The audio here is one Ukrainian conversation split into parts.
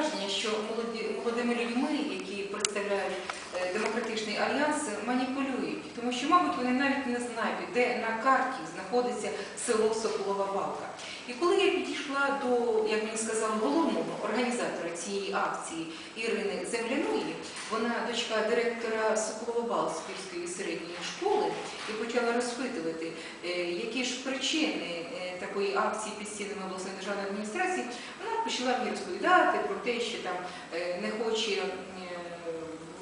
враження, що молоді, молодими людьми, які представляють е, демократичний альянс, маніпулюють, тому що, мабуть, вони навіть не знають, де на карті знаходиться село Соколова Балка. І коли я підійшла до, як мені сказали, головного організатора цієї акції Ірини Земляної, вона дочка директора Соколово-Балської середньої школи, і почала розпитувати, е, які ж причини е, такої акції під стінами обласної державної адміністрації, вона почала мені розповідати про те, що там е, не хоче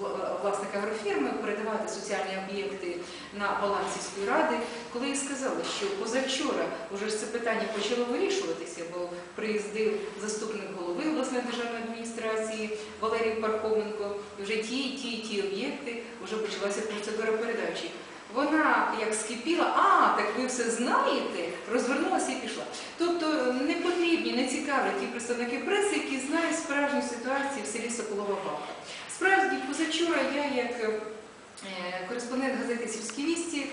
е, вла- агрофірми передавати соціальні об'єкти на баланс сільської ради, коли я сказала, що позавчора вже це питання почало вирішуватися, бо приїздив заступник голови обласної державної адміністрації Валерій Пархоменко, і вже ті, ті, ті об'єкти вже почалася процедура передачі. Вона як скипіла, а так ви все знаєте, розвернулася і пішла. Тобто не потрібні, не цікаві ті представники преси, які знають справжню ситуацію в селі Соколова Балка. Справді, позавчора я як е, кореспондент газети Сільські вісті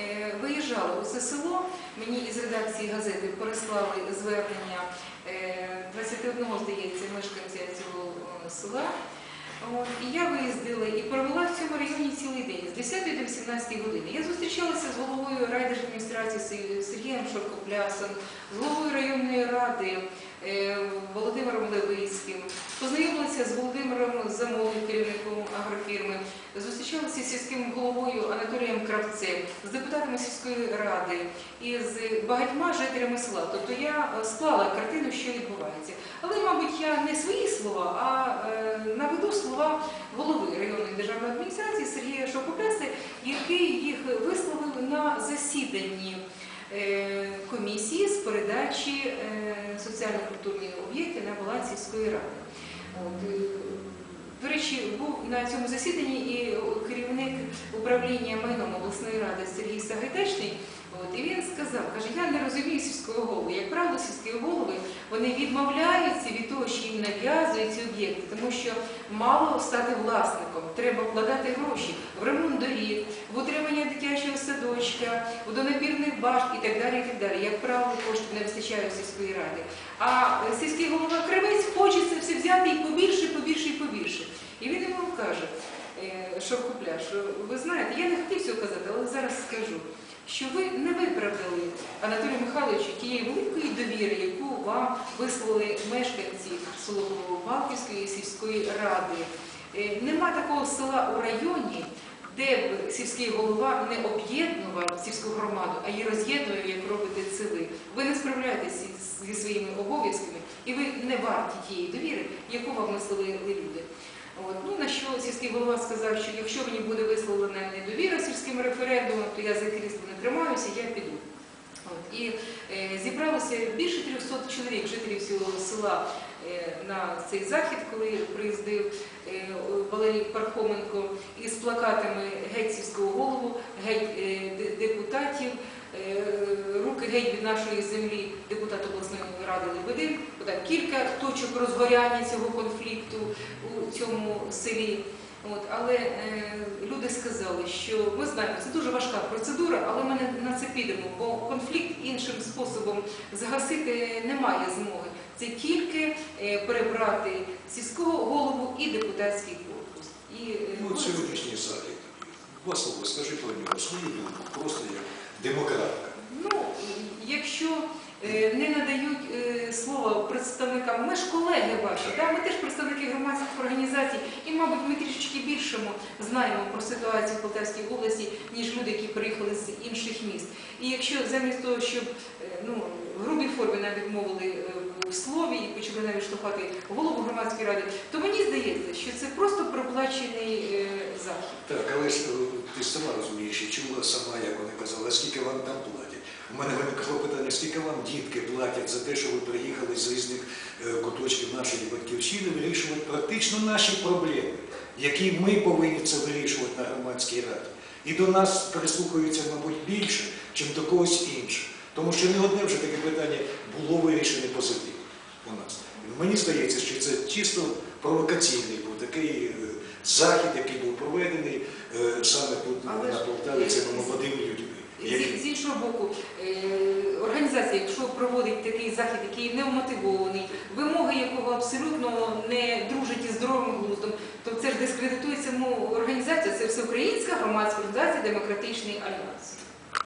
е, виїжджала у це село. Мені із редакції газети переслали звернення е, 21, здається, мешканця цього е, села. І я виїздила і провела в цьому районі цілий день з 10 до 18 години. Я зустрічалася з головою райдержадміністрації Сергієм Шовкоплясом, з головою районної ради е, Володимиром Левицьким, познайомилася з Володимиром Замовним, керівником агрофірми, зустрічалася з сільським головою Анатолієм Кравцем, з депутатами сільської ради і з багатьма жителями села. Тобто я е, склала картину, що відбувається. Але, мабуть, я не свої слова, а е, наведу слова голови районної державної адміністрації Сергія Шовкопляса, який їх висловив на засіданні е, комісії з передачі е, соціально-культурних об'єктів на баланс сільської ради. От, е, до речі, був на цьому засіданні і керівник управління майном обласної ради Сергій Сагайдачний. От, і він сказав, каже, я не розумію сільського голови. Як правило, сільські голови вони відмовляються від того, що їм нав'язують ці об'єкти, тому що мало стати власником, треба вкладати гроші в ремонт доріг, в утримання дитячого садочка, в донабірних башт і так далі. і так далі. Як правило, коштів не вистачає у сільської ради. А сільський голова Кривець хоче це все взяти і побільше, побільше, і побільше. І він йому каже, е, Шовкопля, ви знаєте, я не хотів цього казати, але зараз скажу, що ви не виправдали Анатолію Михайловичу тієї великої довіри, яку вам висловили мешканці Сологово-Балківської сільської ради. Е, Нема такого села у районі, де б сільський голова не об'єднував сільську громаду, а її роз'єднує, як робите це ви. Ви не справляєтеся зі своїми обов'язками, і ви не варті тієї довіри, яку вам висловили люди. От. Ну, на що сільський голова сказав, що якщо мені буде висловлена недовіра сільським референдумом, то я за керівництво не тримаюся, я піду. От. І е, зібралося більше 300 чоловік, жителів цього села е, на цей захід, коли приїздив е, Валерій Пархоменко із плакатами геть сільського голову, геть е, депутатів, е, руки геть від нашої землі, депутат обласної ради Лебедин. Отак, кілька точок розгоряння цього конфлікту у цьому селі. От, але е, люди сказали, що ми знаємо, це дуже важка процедура, але ми не на це підемо, бо конфлікт іншим способом загасити немає змоги. Це тільки е, перебрати сільського голову і депутатський корпус. І, е, Ну, коли- сьогоднішній захід. Два слова, скажи про нього свою думку, просто як демократка. Ну, якщо е, не надають е, слова представникам, ми ж колеги ваші, ми теж представники громадських організацій, і, мабуть, ми трішечки більшому знаємо про ситуацію в Полтавській області, ніж люди, які приїхали з інших міст. І якщо замість того, щоб е, ну, в грубій формі навіть мовили в слові і почали навіть штовхати голову громадської ради, то мені здається, що це просто проплачений захід. Так, але ж ти сама розумієш і чула сама, як вони казали, а скільки вам там платять. У мене виникло питання, скільки вам дітки платять за те, що ви приїхали з різних е, куточків нашої батьківщини вирішувати практично наші проблеми, які ми повинні це вирішувати на громадській раді. І до нас прислухаються, мабуть, більше, ніж до когось іншого. Тому що не одне вже таке питання було вирішене позитивно у нас. Мені здається, що це чисто провокаційний був такий е, захід, який був проведений Але ж-? З, з іншого боку, е, організація, якщо проводить такий захід, який не вмотивований, вимоги якого абсолютно не дружать із здоровим глуздом, то це ж дискредитує саму організацію. Це всеукраїнська громадська організація Демократичний альянс.